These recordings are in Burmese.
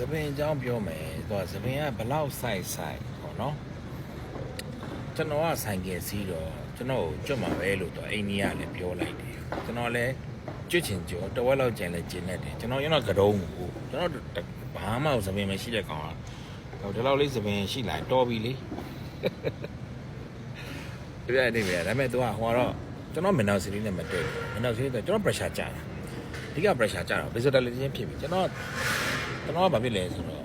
သပင်အကြောင်းပြောမယ်သူကသပင်ကဘလောက်ဆိုင်ဆိုင်ပေါ့နော်ကျွန်တော်ကဆိုင်ကယ်စီးတော့ကျွန်တော်ကိုကြွတ်မှာပဲလို့သူအိန္ဒိယလည်းပြောလိုက်တယ်ကျွန်တော်လည်းကြွတ်ချင်ကြောတဝက်လောက်ကျန်လဲကျင်းနေတယ်ကျွန်တော်ရင်တော့ကတုံးကိုကျွန်တော်ဘာမှသပင်မရှိတဲ့ကောင်ကဟိုဒီလောက်လေးသပင်ရှိလာတော်ပြီလေပြရနေပြီဒါပေမဲ့သူကဟိုတော့ကျွန်တော်မနောက်စီလေးနဲ့မတွေ့ဘူးမနောက်စီလေးတော့ကျွန်တော် pressure ကြာတယ်အဓိက pressure ကြာတော့ visualization ဖြစ်ပြီကျွန်တော် ကျွန်တော်ကဘာဖြစ်လဲဆိုတော့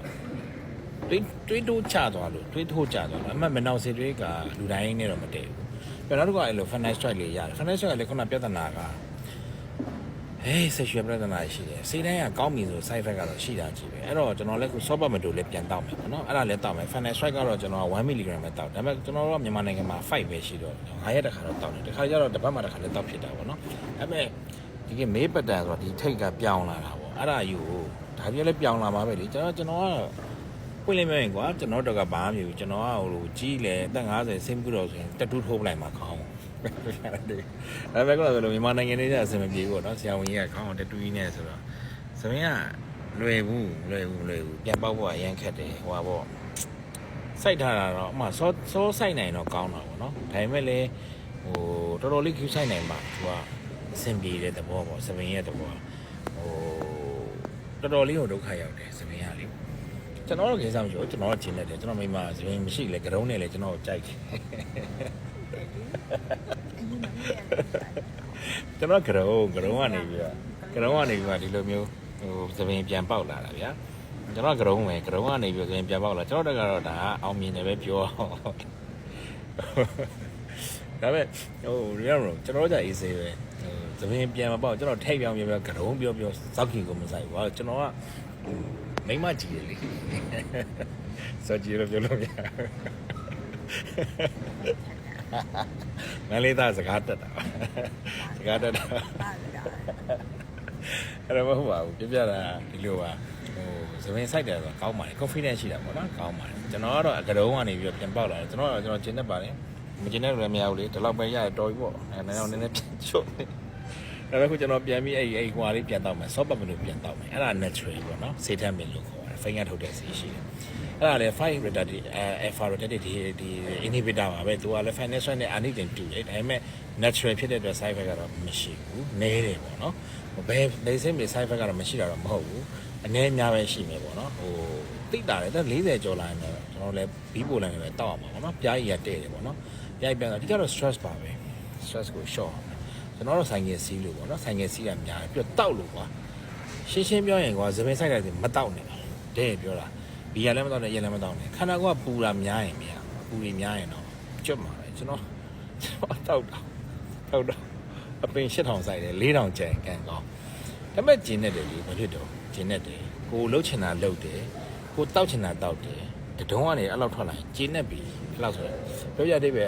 တွေးတွေးတိုးချသွားလို့တွေးထိုးချသွားလို့အမှတ်မနောက်စေတွေကလူတိုင်းနဲ့တော့မတည့်ဘူးပြန်တော့ကအဲ့လို finance strike လေးရတယ် finance strike လေးခုနပြဿနာကဟေး sexual ပြဿနာရှိတယ်စိတ်တိုင်းကကောင်းပြီဆို side effect ကတော့ရှိတာကြီးပဲအဲ့တော့ကျွန်တော်လည်းခု soft method လေးပြန်တောက်မယ်ပေါ့နော်အဲ့ဒါလည်းတောက်မယ် finance strike ကတော့ကျွန်တော်က1 mg ပဲတောက်ဒါပေမဲ့ကျွန်တော်တို့ကမြန်မာနိုင်ငံမှာ5ပဲရှိတော့9ရက်တစ်ခါတော့တောက်တယ်တစ်ခါကျတော့တစ်ပတ်မှတစ်ခါလည်းတောက်ဖြစ်တာပေါ့နော်ဒါပေမဲ့ဒီကမေးပတန်ဆိုတာဒီထိတ်ကပြောင်းလာတာပေါ့အဲ့ဒါယူ ဒါကြီးလည်းပြောင်းလာမှာပဲလေကျွန်တော်ကျွန်တော်ကပွင့်လင်းမြင်ကွာကျွန်တော်တော့ကဘာမှမဖြစ်ဘူးကျွန်တော်ကဟိုလိုကြီးလေအသက်50ဆင်းပြီးတော့ဆိုရင်တတူးထိုးပလိုက်မှာခေါင်းဒါပေမဲ့ကတော့ဆိုလို့မြန်မာနိုင်ငံလေးကအဆင်မပြေဘူးပေါ့နော်ဆရာဝန်ကြီးကခေါင်းတတူးကြီးနဲ့ဆိုတော့ဆိုရင်ကလွယ်ဘူးလွယ်ဘူးလွယ်ဘူးပြန်ပေါက်ဖို့အရန်ခက်တယ်ဟိုပါပေါ့စိုက်ထားတာတော့အမှစောစောစိုက်နိုင်တော့ကောင်းတာပေါ့နော်ဒါပေမဲ့လည်းဟိုတော်တော်လေးကျူးစိုက်နိုင်ပါသူကအဆင်ပြေတဲ့သဘောပေါ့စပင်ရဲ့သဘောဟို တော်တော်လေးကိုဒုက္ခရောက်တယ်စပင်ကလေကျွန်တော်တို့ကိစ္စမရှိဘူးကျွန်တော်တို့ကျင်နေတယ်ကျွန်တော်မိမဇရင်မရှိလေကရုံးနဲ့လေကျွန်တော်ကိုကြိုက်တယ်ကျွန်တော်ကရုံးကရုံးကနေပြီးတော့ကရုံးကနေပြီးတော့ဒီလိုမျိုးဟိုသပင်ပြန်ပေါက်လာတာဗျာကျွန်တော်ကရုံးပဲကရုံးကနေပြီးတော့သပင်ပြန်ပေါက်လာကျွန်တော်တို့ကတော့ဒါအောင်မြင်တယ်ပဲပြော ဒါပေမဲ့ဟိုရရကျွန်တော်တို့ကြအေးစေးပဲဟိုသပင်ပြန်မပေါက်ကျွန်တော်ထိတ်ပြောင်းပြောပြောကရုံးပြောပြောဇောက်ခင်ကိုမဆိုင်ဘူးကျွန်တော်ကမိမကြည့်ရလေစောကြည့်ရပြောလို့မရမလေးသားစကားတက်တာစကားတက်တာအဲ့တော့မဟုတ်ပါဘူးပြပြတာဒီလိုပါဟိုသပင်ဆိုင်တယ်ဆိုတော့ကောင်းပါတယ် confidence ရှိတာပေါ့နော်ကောင်းပါတယ်ကျွန်တော်ကတော့အကတုံးကနေပြီးတော့ပြန်ပေါက်လာတယ်ကျွန်တော်ကတော့ကျွန်တော်ကျင်းတတ်ပါတယ် မကျင်းတတ်လို့လည်းမရဘူးလေဒီလောက်ပဲရရတော်ပြီပေါ့အဲနည်းနည်းနည်းနည်းပြန်ချွတ်ဒါပေမဲ့ခုကျွန်တော်ပြန်ပြီးအဲ့အဲ့ဟွာလေးပြန်တော့မယ် soft pepper လို့ပြန်တော့မယ်အဲ့ဒါ natural ပေါ့နော်စေတမ်းပင်လို့ခေါ်တယ်ဖိငါထုတ်တဲ့စီရှိတယ်အဲ့ဒါလည်း five retardative အဲ alpha retardative ဒီဒီ inhibitor ပါပဲသူကလည်း financial နဲ့ anything တူတယ်ဒါပေမဲ့ natural ဖြစ်တဲ့အတွက် side effect ကတော့မရှိဘူးနည်းတယ်ပေါ့နော်ဘယ်နေစင်းမြေ side effect ကတော့မရှိတာတော့မဟုတ်ဘူးအနည်းအများပဲရှိမယ်ပေါ့နော်ဟို တိတ်တာတယ်ဒါ40ကျော်လာရင်တော့ကျွန်တော်လည်းဘီးပိုလန်လည်းတောက်အောင်ပါပေါ့နော်ပြားကြီးရတဲ့တယ်ပေါ့နော်ပြားကြီးပြန်တော့ဒီကတော့ stress ပါပဲ stress ကို short ကျွန်တော်တို့ဆိုင်ငယ်စီးလို့ပေါ့နော်ဆိုင်ငယ်စီးရများတယ်ပြီးတော့တောက်လို့ကွာရှင်းရှင်းပြောရင်ကွာသပင်ဆိုင်တိုင်းမတောက်နဲ့တဲ့ပြောတာဘီယာလည်းမတောက်နဲ့ရေလည်းမတောက်နဲ့ခန္ဓာကိုယ်ကပူတာများရင်များပူတွေများရင်တော့ကျွတ်မှာပဲကျွန်တော်ကျွန်တော်တောက်တော့တောက်တော့အပင်8000ဆိုင်တယ်4000ကျန်ကန်ကောင်းဒါပေမဲ့ဂျင်းနဲ့တယ်လေဘာဖြစ်တော့ဂျင်းနဲ့တယ်ကိုလှုပ်ချင်တာလှုပ်တယ် ကိုတောက်ချင်တာတောက်တယ်တဒုံးကနေအဲ့လောက်ထွက်လာရင်ဂျင်းနဲ့ပြီအဲ့လောက်ဆိုရင်ပြောပြတဲ့ပဲ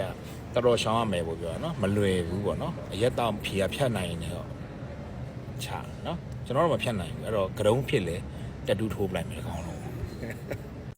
ကတော်တော်ရှောင်းရမယ်ပေါ့ပြောတာနော်မလွယ်ဘူးပေါ့နော်အရက်တောင်ဖြေရဖြတ်နိုင်ရင်တော့ချာနော်ကျွန်တော်တို့မဖြတ်နိုင်ဘူးအဲ့တော့ကရုံးဖြစ်လေတက်တူးထိုးပလိုက်မယ်ကောင်းလုံး